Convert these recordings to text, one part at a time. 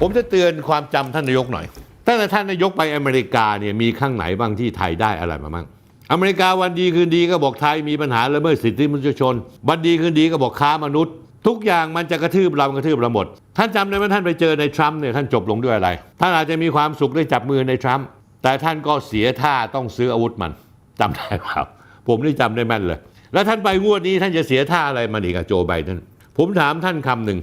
ผมจะเตือนความจำท่านนายกหน่อยตั้งแต่ท่านนายกไปอเมริกาเนี่ยมีข้างไหนบ้างที่ไทยได้อะไรมาบ้างอเมริกาวันดีคืนดีก็บอกไทยมีปัญหาละเมิดสิทธิมนุษยชน วันดีคืนดีก็บอกค้ามนุษย์ ทุกอย่างมันจะกระทืบเรากระทืบเราหมด ท่านจำได้ไหมท่านไปเจอในทรัมป์เนี่ยท่านจบลงด้วยอะไร ท่านอาจจะมีความสุขได้จับมือในทรัมป์แต่ท่านก็เสียท่าต้องซื้ออาวุธมันจำได้เปล่าผมนี่จำได้แม่นเลย แล้วท่านไปงวดนี้ท่านจะเสียท่าอะไรมันอีกกับโจไบเดน ผมถามท่านคำหนึ่ง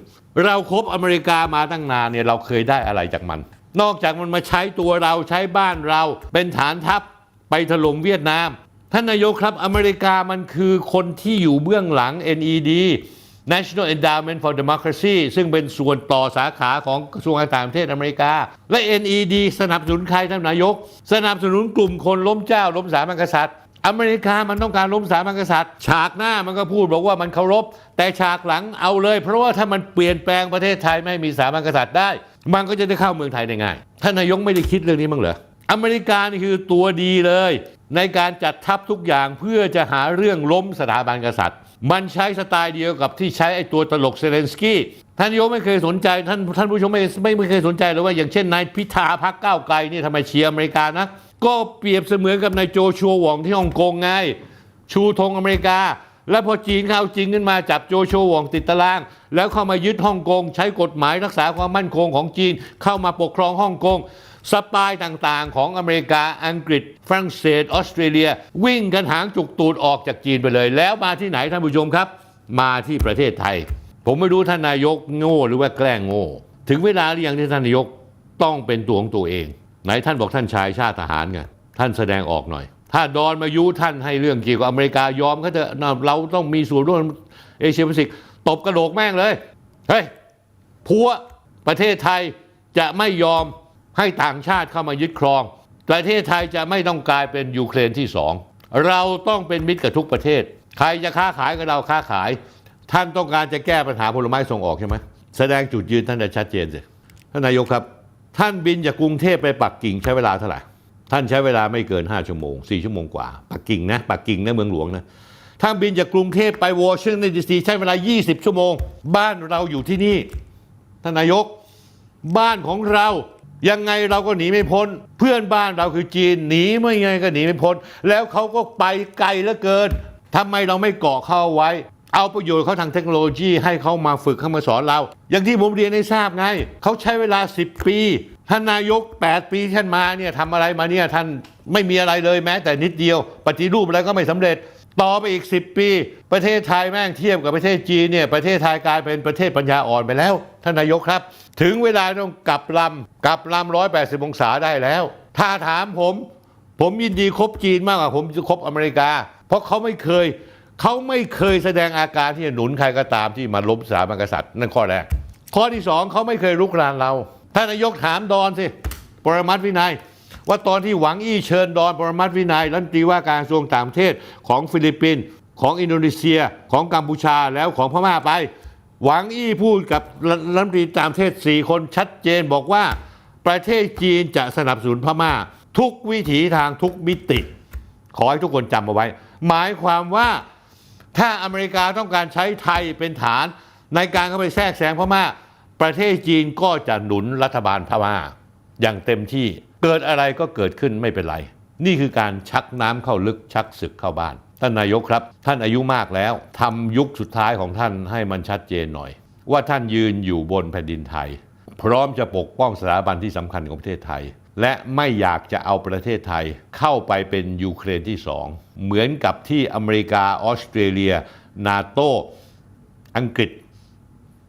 เราครบอเมริกามาตั้งนานเนี่ยเราเคยได้อะไรจากมัน นอกจากมันมาใช้ตัวเราใช้บ้านเรา เป็นฐานทัพไปถล่มเวียดนาม ท่านนายกครับอเมริกามันคือคนที่อยู่เบื้องหลัง NED National Endowment for Democracy ซึ่งเป็นส่วนต่อสาขาของกระทรวงการต่างประเทศอเมริกา และ NED สนับสนุนใครท่านนายก สนับสนุนกลุ่มคนล้มเจ้าล้มสาบันกษัตริย์ อเมริกามันต้องการล้มสถาบันกษัตริย์ ฉากหน้ามันก็พูดบอกว่ามันเคารพ แต่ฉากหลังเอาเลย เพราะว่าถ้ามันเปลี่ยนแปลงประเทศไทยไม่มีสถาบันกษัตริย์ได้ มันก็จะได้เข้าเมืองไทยได้ง่ายท่านนายกไม่ได้คิดเรื่องนี้มั้งเหรออเมริกานี่คือตัวดีเลย ในการจัดทัพทุกอย่างเพื่อจะหาเรื่องล้มสถาบันกษัตริย์ มันใช้สไตล์เดียวกับที่ใช้ไอ้ตัวตลกเซเลนสกี้ท่านนายกไม่เคยสนใจ ท่านท่านผู้ชมไม่ไม่ไม่เคยสนใจเลยว่าอย่างเช่นนายพิธาพักก้าวไกลนี่ทำไมเชียร์อเมริกานะ ก็เปรียบเสมือนกับนายโจชัวหวองที่ฮ่องกงไง ชูธงอเมริกา แล้วพอจีนเข้าจริงขึ้นมาจับโจโชหวองติดตาราง แล้วเข้ามายึดฮ่องกง ใช้กฎหมายรักษาความมั่นคงของจีน เข้ามาปกครองฮ่องกงสปายต่างๆ ของอเมริกาอังกฤษ ฝรั่งเศสออสเตรเลีย วิ่งกันหางจุกตูดออกจากจีนไปเลย แล้วมาที่ไหนท่านผู้ชมครับ มาที่ประเทศไทย ผมไม่รู้ท่านนายกโง่หรือว่าแกล้งโง่ ถึงเวลาหรือยังที่ท่านนายกต้องเป็นตัวของตัวเอง ไหนท่านบอกท่านชายชาติทหารไงท่านแสดงออกหน่อย ถ้าดอนมายุท่านให้เรื่องเกี่ยวกับอเมริกายอมก็เถอะนะเราต้องมีส่วนร่วมเอเชียแปซิฟิกตบกระโหลกแม่งเลยเฮ้ยพัวประเทศไทยจะไม่ยอมให้ต่างชาติเข้ามายึดครอง ประเทศไทยจะไม่ต้องกลายเป็นยูเครนที่สองเราต้องเป็นมิตรกับทุกประเทศ ใครจะค้าขายกับเราค้าขาย ท่านต้องการจะแก้ปัญหาผลไม้ส่งออกใช่ไหมแสดงจุดยืนท่านจะชัดเจนสิท่านนายกครับ ท่านบินจากกรุงเทพไปปักกิ่งใช้เวลาเท่าไหร่ ท่านใช้เวลาไม่เกิน 5 ชั่วโมง 4 ชั่วโมงกว่า ปักกิ่งนะ ปักกิ่งนะเมืองหลวงนะ ท่านบินจากกรุงเทพไปวอชิงตันดีซีใช้เวลา 20 ชั่วโมง บ้านเราอยู่ที่นี่ ท่านนายก บ้านของเรายังไงเราก็หนีไม่พ้น เพื่อนบ้านเราคือจีนหนีไม่ไงก็หนีไม่พ้น แล้วเขาก็ไปไกลเหลือเกินทำไมเราไม่เกาะเข้าไว้ เอาประโยชน์เขาทางเทคโนโลยีให้เขามาฝึกเข้ามาสอนเรา อย่างที่ผมเรียนให้ทราบไง เขาใช้เวลา 10 ปี ท่านนายก 8 ปีที่ท่านมาเนี่ยทำอะไรมาเนี่ยท่านไม่มีอะไรเลยแม้ แต่นิดเดียว ปฏิรูปอะไรก็ไม่สำเร็จ ต่อไปอีก 10 ปี ประเทศไทยแม่งเทียบกับประเทศจีนเนี่ยประเทศไทยกลายเป็นประเทศปัญญาอ่อนไปแล้ว ท่านนายกครับ ถึงเวลาต้องกลับลำกลับลำ180องศาได้แล้ว ถ้าถามผม ผมยินดีคบจีนมากกว่าผมจะคบอเมริกา เพราะเขาไม่เคย เขาไม่เคยแสดงอาการที่จะหนุนใครก็ตามที่มาล้มสถาบันกษัตริย์นั่นข้อแรก ข้อที่สองเขาไม่เคยลุกรานเราท่านนายกถามดอนสิปรมัตวินัย ว่าตอนที่หวังอี้เชิญดอนปรมัตวินัยรัฐมนตรีว่าการกระทรวงต่างประเทศของฟิลิปปินส์ของอินโดนีเซียของกัมพูชาแล้วของพม่าไป หวังอี้พูดกับรัฐมนตรีต่างประเทศสี่คนชัดเจนบอกว่า ประเทศจีนจะสนับสนุนพม่า ทุกวิถีทางทุกมิติ ขอให้ทุกคนจำเอาไว้ หมายความว่า ถ้าอเมริกาต้องการใช้ไทยเป็นฐาน ในการเข้าไปแทรกแซงพม่า ประเทศจีนก็จะหนุนรัฐบาลพม่า อย่างเต็มที่เกิดอะไรก็เกิดขึ้นไม่เป็นไร นี่คือการชักน้ำเข้าลึกชักศึกเข้าบ้าน ท่านนายกครับ ท่านอายุมากแล้วทำยุคสุดท้ายของท่านให้มันชัดเจนหน่อย ว่าท่านยืนอยู่บนแผ่นดินไทย พร้อมจะปกป้องสถาบันที่สำคัญของประเทศไทย และไม่อยากจะเอาประเทศไทยเข้าไปเป็นยูเครนที่สองเหมือนกับที่อเมริกาออสเตรเลีย นาโตอังกฤษ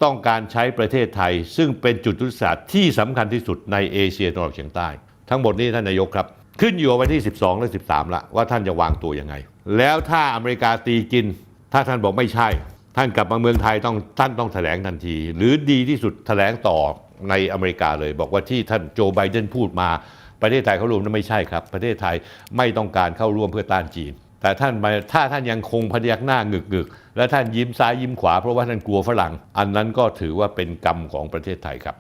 ต้องการใช้ประเทศไทย ซึ่งเป็นจุดยุทธศาสตร์ที่สำคัญที่สุดในเอเชียตะวันออกเฉียงใต้ ทั้งหมดนี้ท่านนายกครับ ขึ้นอยู่กับวันที่ 12 และ 13 ละว่าท่านจะวางตัวยังไง แล้วถ้าอเมริกาตีกิน ถ้าท่านบอกไม่ใช่ ท่านกลับมาเมืองไทยต้องท่านต้องแถลงทันที หรือดีที่สุดแถลงต่อ ในอเมริกาเลย บอกว่าที่ท่านโจไบเดนพูดมาประเทศไทยเข้าร่วมนั้นไม่ใช่ครับ ประเทศไทยไม่ต้องการเข้าร่วมเพื่อต้านจีน แต่ท่านมาถ้าท่านยังคงพยักหน้าหงึกงึกและท่านยิ้มซ้ายยิ้มขวาเพราะว่าท่านกลัวฝรั่ง อันนั้นก็ถือว่าเป็นกรรมของประเทศไทยครับ